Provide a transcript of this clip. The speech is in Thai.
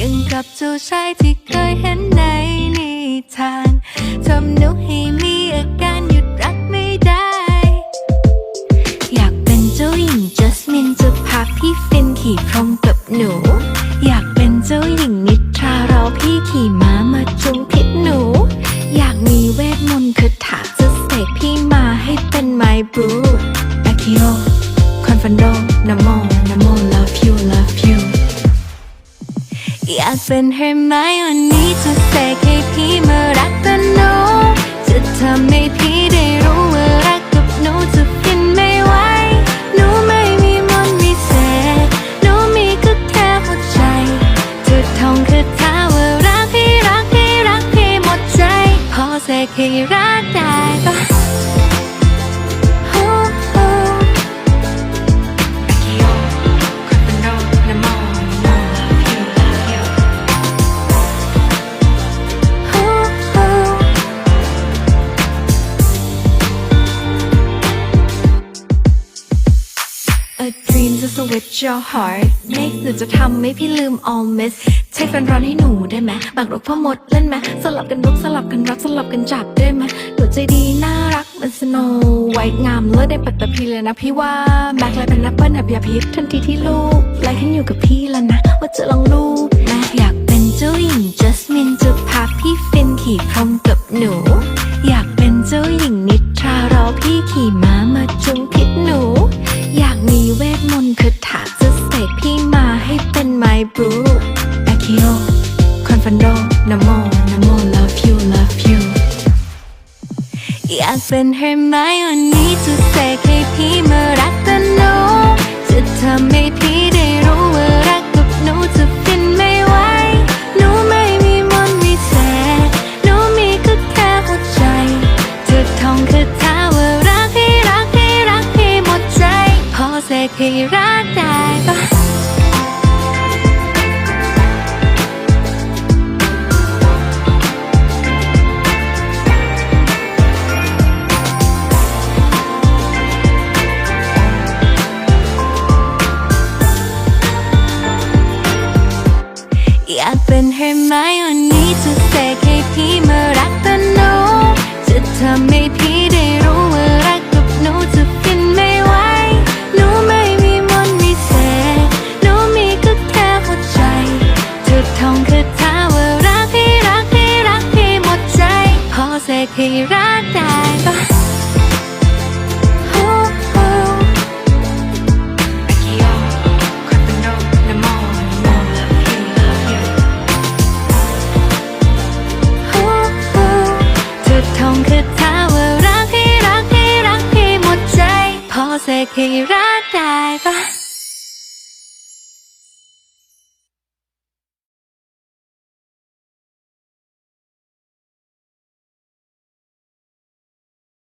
ยังกับเจ้าชายที่เคยเห็นในนิทานทำนุให้มีอาากเป็นเฮอร์ไมโอนี่จะเสกให้พี่มารักกันหนูจะทำให้พี่ได้รู้ว่ารักกับหนูจะฟินไม่ไหวหนูไม่มีมนต์วิเศษหนูมีก็แค่หัวใจจะท่องคาถาว่ารักพี่รักพี่รักพี่หมดใจ พอเสกให้รักได้ปะ A dream to switch your heart make หนูจะทำให้พี่ลืม all miss ใช้แฟนร้อนให้หนูได้ไหมบักรกพ่อมดเล่นไหมสลับกันรุกสลับกันรักสลับกันจับได้ไหมหนูใจดีน่ารักเหมันสโนไวท์งามเลิศได้ปัตตพีเลยนะพี่ว่าแม็กเลยเป็นแอปเปิลหับยาพิษทันทีที่ลูกไล่ขึ้นอยู่กับพี่แล้วนะ ว่าจะลองลูก คิโอคอนฟันโดนโมนโม love you love you อยากเป็นเฮอร์ไมโอนี่จะเสกให้พี่มารักกันหนูจะทำให้พี่ได้รู้ว่ารักกับหนูจะฟินไม่ไหวหนูไม่มีมนต์วิเศษหนูมีก็แค่หัวใจจะท่องคาถาว่ารักพี่รักพี่รักพี่หมดใจ พอเสกให้รัก กให้รักได้ปะฮู้ฮู้ Akio, Crypto, Nemo, Nemo, love you, love you. ฮู้ฮู้จะท่องคาถาว่ารักพี่รักพี่รักพี่หมดใจ พอเสกให้รักได้ปะ